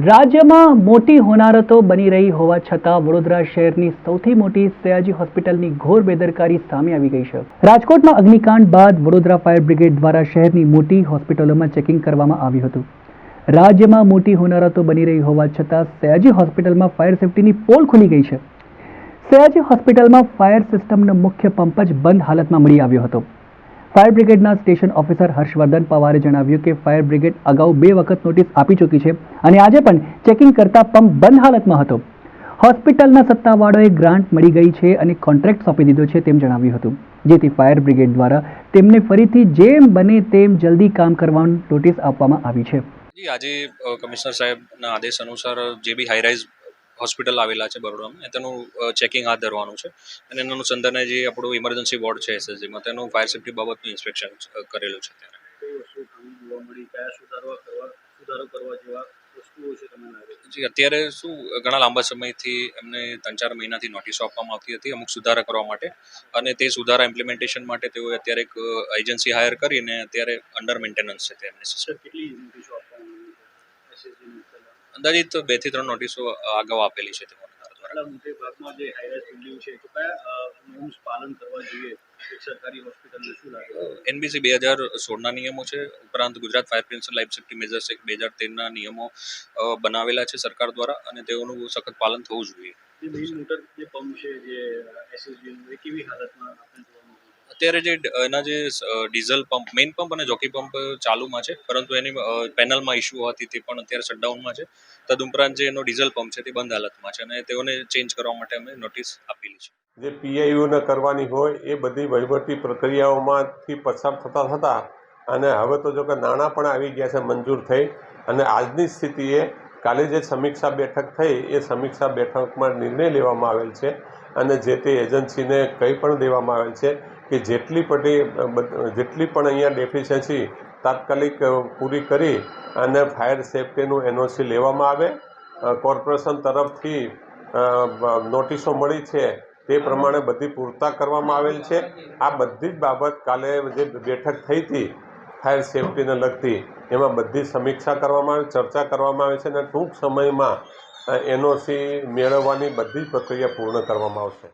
રાજ્યમાં મોટી હોનારતો બની રહી હોવા છતાં વડોદરા શહેરની સૌથી મોટી સયાજી હોસ્પિટલની ઘોર બેદરકારી સામે આવી ગઈ છે. રાજકોટમાં અગ્નિકાંડ બાદ વડોદરા ફાયર બ્રિગેડ દ્વારા શહેરની મોટી હોસ્પિટલોમાં ચેકિંગ કરવામાં આવ્યું હતું. રાજ્યમાં મોટી હોનારતો બની રહી હોવા છતાં સયાજી હોસ્પિટલમાં ફાયર સેફટીની પોલ ખુલી ગઈ છે. સયાજી હોસ્પિટલમાં ફાયર સિસ્ટમનો મુખ્ય પંપ જ બંધ હાલતમાં મળી આવ્યો હતો. ફાયર બ્રિગેડના સ્ટેશન ઓફિસર હર્ષવર્ધન પવારે જણાવ્યું કે ફાયર બ્રિગેડ અગાઉ બે વખત નોટિસ આપી ચૂકી છે અને આજે પણ ચેકિંગ કરતા પંપ બંધ હાલતમાં હતો. હોસ્પિટલના સત્તાવાળાએ ગ્રાન્ટ મળી ગઈ છે અને કોન્ટ્રાક્ટ સોંપી દીધો છે તેમ જણાવ્યું હતું. જેથી ફાયર બ્રિગેડ દ્વારા તેમને ફરીથી જેમ બને તેમ જલ્દી કામ કરવાની નોટિસ આપવામાં આવી છે. આજે કમિશનર સાહેબના આદેશ અનુસાર જે બી હાઈરાઇઝ હોસ્પિટલ આવેલા છે બરોડામાં. તેનું ચેકિંગ હાથ ધરવાનું છે. અને એના અનુસંધાને જે આપણું ઇમરજન્સી વોર્ડ છે એસએસજીમાં તેનું ફાયર સેફ્ટી બાબતનું ઇન્સ્પેક્શન કરેલું છે ત્યારે તમને જી અત્યારે શું ઘણા લાંબા સમયથી એમને ત્રણ ચાર મહિનાથી નોટિસો આપવામાં આવતી હતી અમુક સુધારા કરવા માટે. અને તે સુધારા ઇમ્પ્લિમેન્ટેશન માટે તેઓએ અત્યારે એક એજન્સી હાયર કરીને અત્યારે અંડર મેન્ટેનન્સ છે તે એમની સિસ્ટમ સર કેટલી નોટિસો આપવામાં અંદાજિત બેથી ત્રણ નોટિસો અગાઉ આપેલી છે તેઓને મોટે ભાગમાં જે હાઈરાઇઝ બિલ્ડિંગ છે તો કયા નોર્મ્સ પાલન કરવા જોઈએ? સરકારી હોસ્પિટલને શું લાગે? એનબીસી બે હજાર સોળના નિયમો છે. ઉપરાંત Gujarat fire principle life safety measures એક બે હજાર તેરના નિયમો બનાવેલા છે સરકાર દ્વારા અને તેઓનું સખત પાલન થવું જોઈએ. જે મેઇન મોટર જે પંપ છે જે એસએસજી એ કેવી હાલતમાં આપણે અત્યારે જે એના જે ડીઝલ પંપ મેઇન પંપ અને જોકી પંપ ચાલુમાં છે. પરંતુ એની પેનલમાં ઇસ્યુ હોવાથી તે પણ અત્યારે શટડાઉનમાં છે. તદુપરાંત જે એનો ડીઝલ પંપ છે તે બંધ હાલતમાં છે અને તેઓને ચેન્જ કરવા માટે અમે નોટિસ આપેલી છે. જે પીઆઈયુને કરવાની હોય એ બધી વહીવટી પ્રક્રિયાઓમાંથી પસાર થતાં થતાં અને હવે તો જો કે નાણાં પણ આવી ગયા છે મંજૂર થઈ અને આજની સ્થિતિએ કાલે જે સમીક્ષા બેઠક થઈ એ સમીક્ષા બેઠકમાં નિર્ણય લેવામાં આવેલ છે અને જે તે એજન્સીને કંઈ પણ દેવામાં આવેલ છે કે જેટલી પટી જેટલી પણ અહીંયા ડેફિશિયન્સી તાત્કાલિક પૂરી કરી અને ફાયર સેફ્ટીનું એનઓસી લેવામાં આવે કોર્પોરેશન તરફથી નોટિસો મળી છે તે પ્રમાણે બધી પૂરતા કરવામાં આવેલ છે. આ બધી જ બાબત કાલે જે બેઠક થઈ હતી ફાયર સેફટીને લગતી, એમાં બધી સમીક્ષા કરવામાં આવી, ચર્ચા કરવામાં આવી છે અને ટૂંક સમયમાં એનઓસી મેળવવાની બધી જ પ્રક્રિયા પૂર્ણ કરવામાં આવશે.